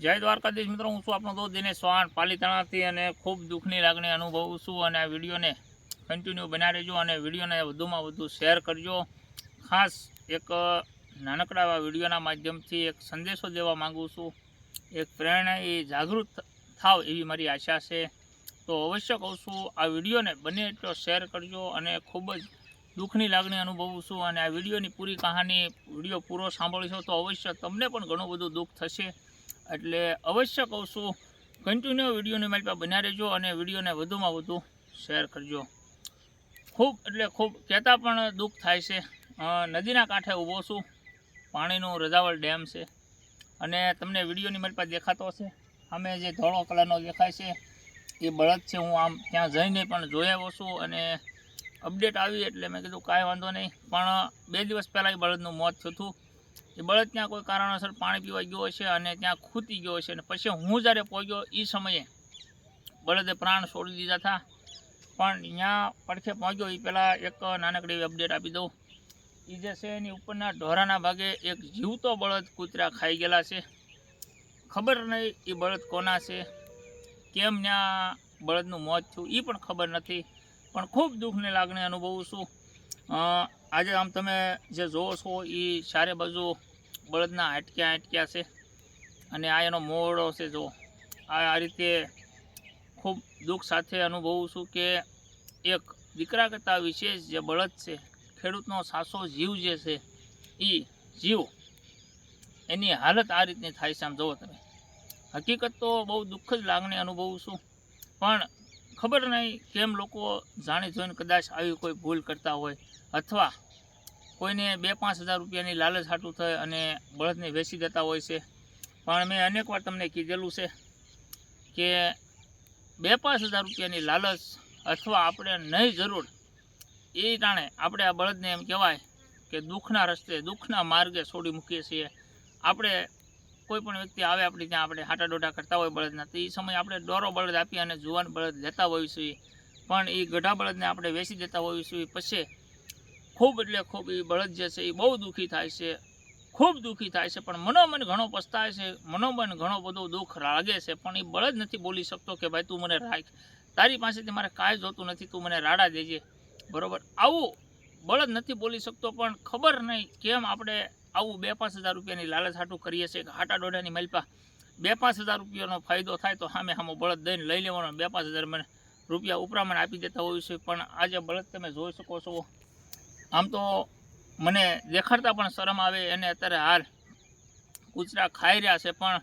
જય દ્વારકાધીશ મિત્રો, હું છું આપણો દોસ્ત દિનેશ ચૌહાણ, પાલીતાણાથી અને ખૂબ દુઃખની લાગણી અનુભવું છું અને આ વિડીયોને કન્ટિન્યુ બનાવી રહેજો અને વિડીયોને વધુમાં વધુ શેર કરજો. ખાસ એક નાનકડા એવા વિડીયોના માધ્યમથી એક સંદેશો દેવા માગું છું. એક પ્રેરણા એ જાગૃત થાવ એવી મારી આશા છે. તો અવશ્ય કહું છું, આ વિડીયોને બને એટલો શેર કરજો અને ખૂબ જ દુઃખની લાગણી અનુભવું છું અને આ વિડીયોની પૂરી કહાની, વીડિયો પૂરો સાંભળશો તો અવશ્ય તમને પણ ઘણું બધું દુઃખ થશે. એટલે અવશ્ય કહું છું કન્ટિન્યુ વિડીયોની મારી પાસે બના રહેજો અને વિડીયોને વધુમાં વધુ શેર કરજો. ખૂબ એટલે ખૂબ કહેતા પણ દુઃખ થાય છે. નદીના કાંઠે ઊભો છું. પાણીનું રજાવળ ડેમ છે. અને તમને વિડીયોની મારી પાસે દેખાતો હશે. અમે જે ધોળો કલરનો દેખાય છે, એ બળદ છે. હું આમ ત્યાં જઈને પણ જોઈ આવ્યો છું અને અપડેટ આવી એટલે મેં કીધું કાંઈ વાંધો નહીં. પણ બે દિવસ પહેલાં એ બળદનું મોત થયું હતું. એ બળદ ત્યાં કોઈ કારણોસર પાણી પીવા ગયો હશે અને ત્યાં ખૂતી ગયો હશે અને પછી હું જ્યારે પહોંચ્યો એ સમયે બળદે પ્રાણ છોડી દીધા હતા. પણ ત્યાં પડખે પહોંચ્યો એ પહેલાં એક નાનકડી અપડેટ આપી દઉં. એ જે છે એની ઉપરના ઢોરાના ભાગે એક જીવતો બળદ કૂતરા ખાઈ ગયેલા છે. ખબર નહીં એ બળદ કોના છે, કેમ ત્યાં બળદનું મોત થયું એ પણ ખબર નથી. પણ ખૂબ દુઃખની લાગણી અનુભવું છું. આજે આમ તમે જે જોવો છો, એ ચારે બાજુ બળદના હાટક્યા હાટક્યા છે. અને આ એનો મોડો છે જો આ રીતે ખૂબ દુઃખ સાથે અનુભવું છું કે એક દીકરા કરતાં વિશેષ જે બળદ છે, ખેડૂતનો સાસો જીવ જે છે, એ જીવ એની હાલત આ રીતની થાય છે આમ જુઓ તમે. હકીકત તો બહુ દુઃખ જ લાગણી અનુભવું છું. પણ ખબર નહીં કેમ લોકો જાણી જોઈને કદાચ આવી કોઈ ભૂલ કરતા હોય અથવા કોઈને બે પાંચ હજાર રૂપિયાની લાલચ હાટું થાય અને બળદને વેચી દેતા હોય છે. પણ મેં અનેક વાર તમને કીધેલું છે કે બે પાંચ હજાર રૂપિયાની લાલચ અથવા આપણે નહીં જરૂર, એ ટાણે આપણે આ બળદને એમ કહેવાય કે દુઃખના રસ્તે દુઃખના માર્ગે છોડી મૂકીએ છીએ. આપણે કોઈ પણ વ્યક્તિ આવે આપણે ત્યાં, આપણે હાટા ડોટા કરતા હોય બળદના, તો એ સમયે આપણે દોરો બળદ આપી અને જુવાન બળદ લેતા હોઈએ છીએ પણ એ ગઢા બળદને આપણે વેચી દેતા હોઈએ છીએ પછી ખૂબ એટલે ખૂબ એ બળદ જે છે એ બહુ દુઃખી થાય છે. ખૂબ દુઃખી થાય છે, પણ મનોમન ઘણો પસ્તાય છે. મનોમન ઘણો બધો દુઃખ લાગે છે, પણ એ બળદ નથી બોલી શકતો કે ભાઈ તું મને રાખ. તારી પાસેથી મારે કાંઈ જોતું નથી, તું મને રાડા દેજે. બરાબર? આવું બળદ નથી બોલી શકતો, પણ ખબર નહીં કેમ આપણે આવું બે પાંચ હજાર રૂપિયાની લાલચ હાટું કરીએ છીએ કે હાટા ડોડાની મલપા બે પાંચ હજાર રૂપિયાનો ફાયદો થાય તો સામે સામો બળદ દઈને લઈ લેવાનો. બે પાંચ હજાર મને રૂપિયા ઉપરામણ આપી દેતા હોય છે, પણ આજે બળદ તમે જોઈ શકો છો. આમ તો મને દેખાડતા પણ શરમ આવે એને અત્યારે હાલ કૂચરા ખાઈ રહ્યા છે, પણ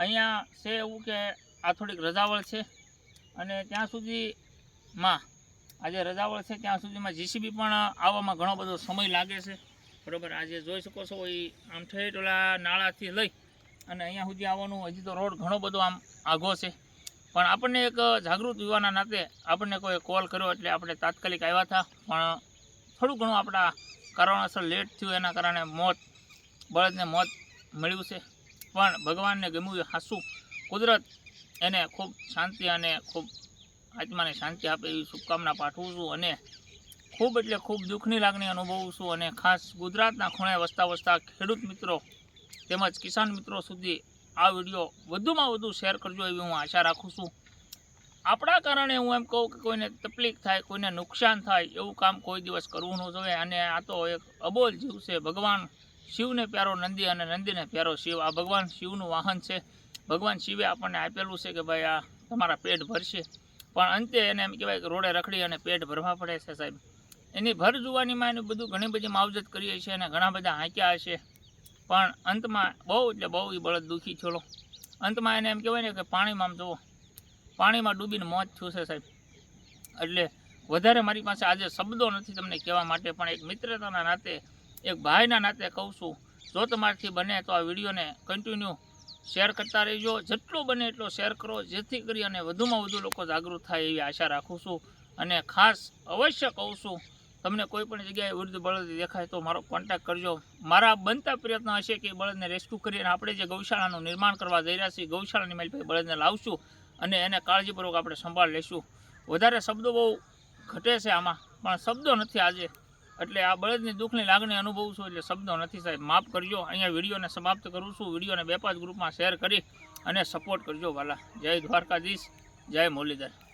અહીંયા છે એવું કે આ થોડીક રજાવળ છે અને ત્યાં સુધીમાં આજે રજાવળ છે, ત્યાં સુધીમાં જીસીબી પણ આવવામાં ઘણો બધો સમય લાગે છે. બરોબર? આજે જોઈ શકો છો એ આમ ઠેઠ ઓલા નાળાથી લઈ અને અહીંયા સુધી આવવાનું. હજી તો રોડ ઘણો બધો આમ આઘો છે. પણ આપણને એક જાગૃત યુવાના નાતે આપણને કોઈ કોલ કર્યો એટલે આપણે તાત્કાલિક આવ્યા હતા. પણ થોડું ઘણું આપણા કારણોસર લેટ થયું, એના કારણે મોત, બળદને મોત મળ્યું છે. પણ ભગવાનને ગમ્યું એ હાસું કુદરત. એને ખૂબ શાંતિ અને ખૂબ આત્માને શાંતિ આપે એવી શુભકામના પાઠવું છું અને ખૂબ એટલે ખૂબ દુઃખની લાગણી અનુભવું છું અને ખાસ ગુજરાતના ખૂણે વસતા વસતા ખેડૂત મિત્રો તેમજ કિસાન મિત્રો સુધી આ વીડિયો વધુમાં વધુ શેર કરજો એવી હું આશા રાખું છું. આપણા કારણે હું એમ કહું કે કોઈને તકલીફ થાય, કોઈને નુકસાન થાય એવું કામ કોઈ દિવસ કરવું ન જોઈએ અને આ તો એક અબોલ જીવ છે. ભગવાન શિવને પ્યારો નંદી અને નંદીને પ્યારો શિવ. આ ભગવાન શિવનું વાહન છે. ભગવાન શિવે આપણને આપેલું છે કે ભાઈ આ તમારા પેટ ભરશે. પણ અંતે એને એમ કહેવાય કે રોડે રખડી અને પેટ ભરવા પડે છે સાહેબ. એની ભર જુવાનીમાં એનું બધું ઘણી બધી માવજત કરીએ છીએ અને ઘણા બધા હાંક્યા હશે. પણ અંતમાં બહુ એટલે બહુ એ બળદ દુઃખી છોડો અંતમાં એને એમ કહેવાય ને કે પાણીમાં આમ જુઓ, પાણીમાં ડૂબીને મોત થયું છે સાહેબ. એટલે વધારે મારી પાસે આજે શબ્દો નથી તમને કહેવા માટે, પણ એક મિત્રતાના નાતે, એક ભાઈના નાતે કહું છું, જો તમારાથી બને તો આ વિડીયોને કન્ટિન્યુ શેર કરતા રહેજો. જેટલો બને એટલો શેર કરો, જેથી કરી અને વધુમાં વધુ લોકો જાગૃત થાય એવી આશા રાખું છું. અને ખાસ અવશ્ય કહું છું તમને કોઈ પણ જગ્યાએ વૃદ્ધ બળદ દેખાય તો મારો કોન્ટેક્ટ કરજો. મારા બનતા પ્રયત્ન હશે કે બળદને રેસ્ક્યુ કરીને આપણે જે ગૌશાળાનું નિર્માણ કરવા જઈ રહ્યા છીએ, ગૌશાળાની મેલભાઈ બળદને લાવશું અને એને કાળજીપૂર્વક આપણે સંભાળ લેશું. વધારે શબ્દો બહુ ઘટે છે આમાં, પણ શબ્દો નથી આજે. એટલે આ બળદની દુઃખની લાગણી અનુભવું છું એટલે શબ્દો નથી સાહેબ. માફ કરજો, અહીંયા વિડીયોને સમાપ્ત કરું છું. વિડીયોને બે પાંચ ગ્રુપમાં શેર કરી અને સપોર્ટ કરજો વાલા. જય દ્વારકાધીશ, જય મુરલીધર.